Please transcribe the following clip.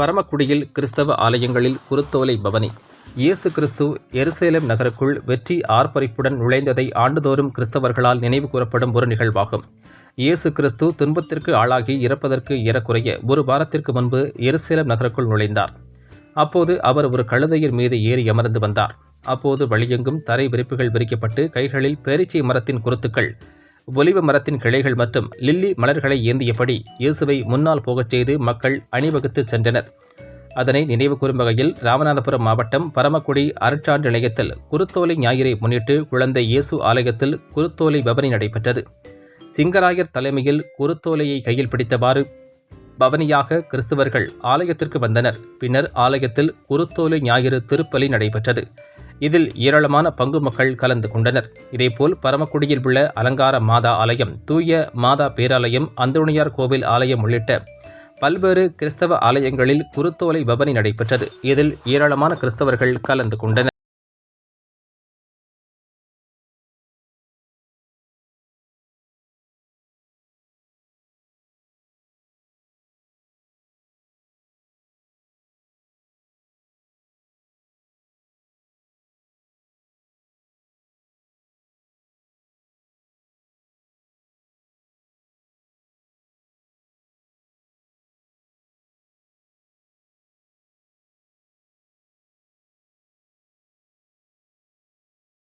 பரமக்குடியில் கிறிஸ்தவ ஆலயங்களில் குருத்தோலை பவனி. இயேசு கிறிஸ்து எருசேலம் நகருக்குள் வெற்றி ஆர்ப்பரிப்புடன் நுழைந்ததை ஆண்டுதோறும் கிறிஸ்தவர்களால் நினைவு கூறப்படும் ஒரு நிகழ்வாகும். இயேசு கிறிஸ்து துன்பத்திற்கு ஆளாகி இறப்பதற்கு ஏறக்குறைய ஒரு வாரத்திற்கு முன்பு எருசேலம் நகருக்குள் நுழைந்தார். அப்போது அவர் ஒரு கழுதையின் மீது ஏறி அமர்ந்து வந்தார். அப்போது வழியெங்கும் தரை விரிப்புகள் விரிக்கப்பட்டு கைகளில் பேரீச்சை மரத்தின் குருத்துக்கள் ஒலிவ மரத்தின் கிளைகள் மற்றும் லில்லி மலர்களை ஏந்தியபடி இயேசுவை முன்னால் போகச் செய்து மக்கள் அணிவகுத்து சென்றனர். அதனை நினைவு கூறும் வகையில் ராமநாதபுரம் மாவட்டம் பரமக்குடி அருட்சான்று நிலையத்தில் குருத்தோலை ஞாயிறை முன்னிட்டு குழந்தை இயேசு ஆலயத்தில் குருத்தோலை பவனி நடைபெற்றது. சிங்கராயர் தலைமையில் குருத்தோலையை கையில் பிடித்தவாறு பவனியாக கிறிஸ்தவர்கள் ஆலயத்திற்கு வந்தனர். பின்னர் ஆலயத்தில் குருத்தோலை ஞாயிறு திருப்பலி நடைபெற்றது. இதில் ஏராளமான பங்கு மக்கள் கலந்து கொண்டனர். இதேபோல் பரமக்குடியில் உள்ள அலங்கார மாதா ஆலயம் தூய மாதா பேராலயம் அந்தோணியார் கோவில் ஆலயம் உள்ளிட்ட பல்வேறு கிறிஸ்தவ ஆலயங்களில் குருத்தோலை பவனி நடைபெற்றது. இதில் ஏராளமான கிறிஸ்தவர்கள் கலந்து கொண்டனர்.